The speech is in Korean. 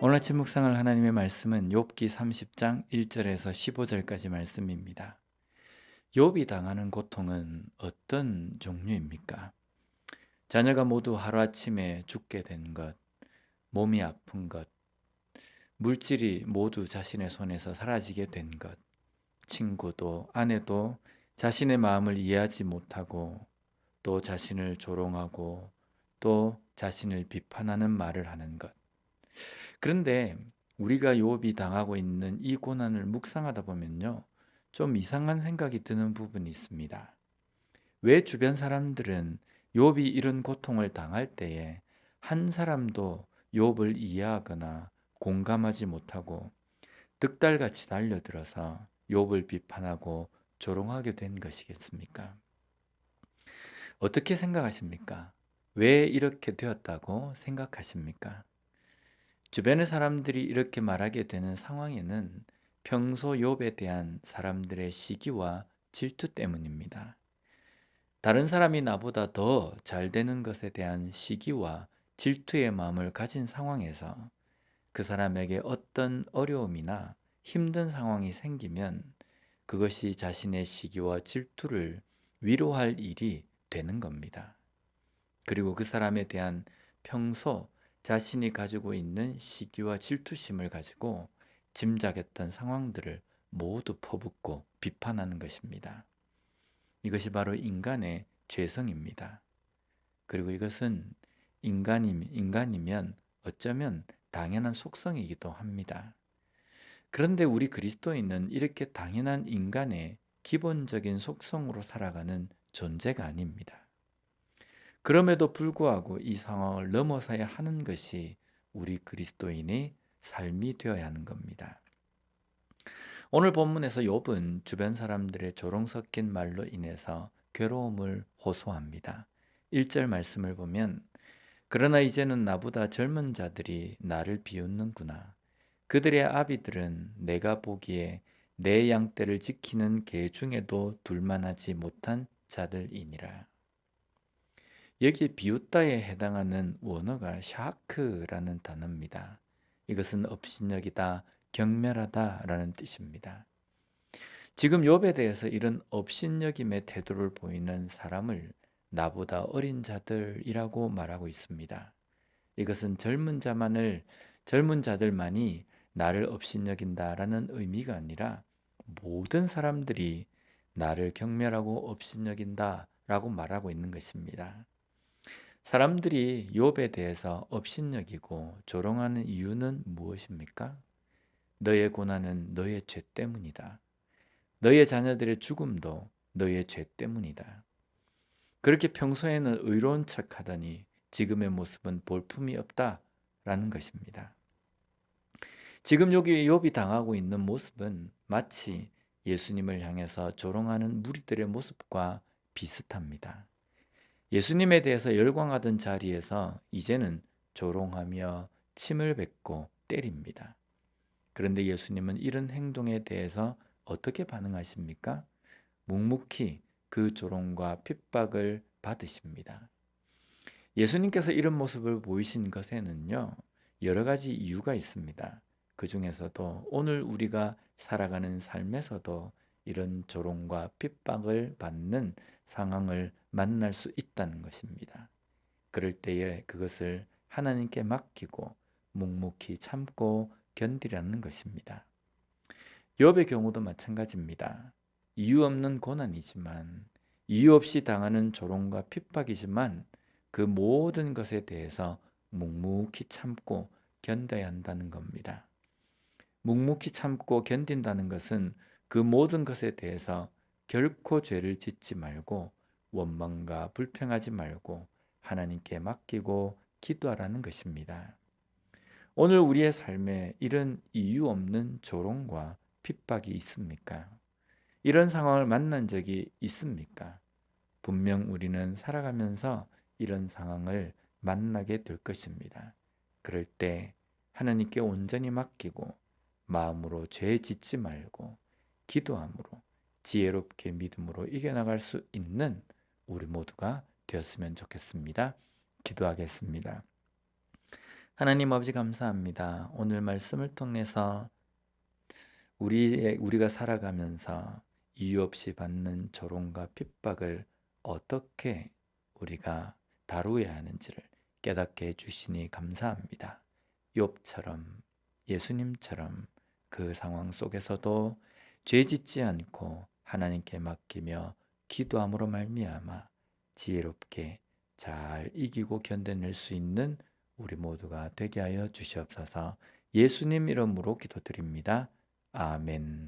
오늘 아침 묵상할 하나님의 말씀은 욥기 30장 1절에서 15절까지 말씀입니다. 욥이 당하는 고통은 어떤 종류입니까? 자녀가 모두 하루아침에 죽게 된 것, 몸이 아픈 것, 물질이 모두 자신의 손에서 사라지게 된 것, 친구도 아내도 자신의 마음을 이해하지 못하고 또 자신을 조롱하고 또 자신을 비판하는 말을 하는 것. 그런데 우리가 욥이 당하고 있는 이 고난을 묵상하다 보면요. 좀 이상한 생각이 드는 부분이 있습니다. 왜 주변 사람들은 욥이 이런 고통을 당할 때에 한 사람도 욥을 이해하거나 공감하지 못하고 득달같이 달려들어서 욥을 비판하고 조롱하게 된 것이겠습니까? 어떻게 생각하십니까? 왜 이렇게 되었다고 생각하십니까? 주변의 사람들이 이렇게 말하게 되는 상황에는 평소 욥에 대한 사람들의 시기와 질투 때문입니다. 다른 사람이 나보다 더 잘 되는 것에 대한 시기와 질투의 마음을 가진 상황에서 그 사람에게 어떤 어려움이나 힘든 상황이 생기면 그것이 자신의 시기와 질투를 위로할 일이 되는 겁니다. 그리고 그 사람에 대한 평소 자신이 가지고 있는 시기와 질투심을 가지고 짐작했던 상황들을 모두 퍼붓고 비판하는 것입니다. 이것이 바로 인간의 죄성입니다. 그리고 이것은 인간이, 인간이면 어쩌면 당연한 속성이기도 합니다. 그런데 우리 그리스도인은 이렇게 당연한 인간의 기본적인 속성으로 살아가는 존재가 아닙니다. 그럼에도 불구하고 이 상황을 넘어서야 하는 것이 우리 그리스도인의 삶이 되어야 하는 겁니다. 오늘 본문에서 욥은 주변 사람들의 조롱 섞인 말로 인해서 괴로움을 호소합니다. 1절 말씀을 보면 그러나 이제는 나보다 젊은 자들이 나를 비웃는구나. 그들의 아비들은 내가 보기에 내 양떼를 지키는 개 중에도 둘만하지 못한 자들이니라. 여기 비웃다에 해당하는 원어가 샤크라는 단어입니다. 이것은 업신여기다, 경멸하다라는 뜻입니다. 지금 욥에 대해서 이런 업신여김의 태도를 보이는 사람을 나보다 어린 자들이라고 말하고 있습니다. 이것은 젊은 자만을 젊은 자들만이 나를 업신여긴다라는 의미가 아니라 모든 사람들이 나를 경멸하고 업신여긴다라고 말하고 있는 것입니다. 사람들이 욥에 대해서 업신여기고 조롱하는 이유는 무엇입니까? 너의 고난은 너의 죄 때문이다. 너의 자녀들의 죽음도 너의 죄 때문이다. 그렇게 평소에는 의로운 척 하더니 지금의 모습은 볼품이 없다 라는 것입니다. 지금 여기 욥이 당하고 있는 모습은 마치 예수님을 향해서 조롱하는 무리들의 모습과 비슷합니다. 예수님에 대해서 열광하던 자리에서 이제는 조롱하며 침을 뱉고 때립니다. 그런데 예수님은 이런 행동에 대해서 어떻게 반응하십니까? 묵묵히 그 조롱과 핍박을 받으십니다. 예수님께서 이런 모습을 보이신 것에는요, 여러 가지 이유가 있습니다. 그 중에서도 오늘 우리가 살아가는 삶에서도 이런 조롱과 핍박을 받는 상황을 만날 수 있다는 것입니다. 그럴 때에 그것을 하나님께 맡기고 묵묵히 참고 견디라는 것입니다. 욥의 경우도 마찬가지입니다. 이유 없는 고난이지만 이유 없이 당하는 조롱과 핍박이지만 그 모든 것에 대해서 묵묵히 참고 견뎌야 한다는 겁니다. 묵묵히 참고 견딘다는 것은 그 모든 것에 대해서 결코 죄를 짓지 말고 원망과 불평하지 말고 하나님께 맡기고 기도하라는 것입니다. 오늘 우리의 삶에 이런 이유 없는 조롱과 핍박이 있습니까? 이런 상황을 만난 적이 있습니까? 분명 우리는 살아가면서 이런 상황을 만나게 될 것입니다. 그럴 때 하나님께 온전히 맡기고 마음으로 죄 짓지 말고 기도함으로 지혜롭게 믿음으로 이겨나갈 수 있는 우리 모두가 되었으면 좋겠습니다. 기도하겠습니다. 하나님 아버지 감사합니다. 오늘 말씀을 통해서 우리 우리가 살아가면서 이유 없이 받는 조롱과 핍박을 어떻게 우리가 다루어야 하는지를 깨닫게 해 주시니 감사합니다. 욥처럼 예수님처럼 그 상황 속에서도 죄 짓지 않고 하나님께 맡기며 기도함으로 말미암아 지혜롭게 잘 이기고 견뎌낼 수 있는 우리 모두가 되게 하여 주시옵소서. 예수님 이름으로 기도드립니다. 아멘.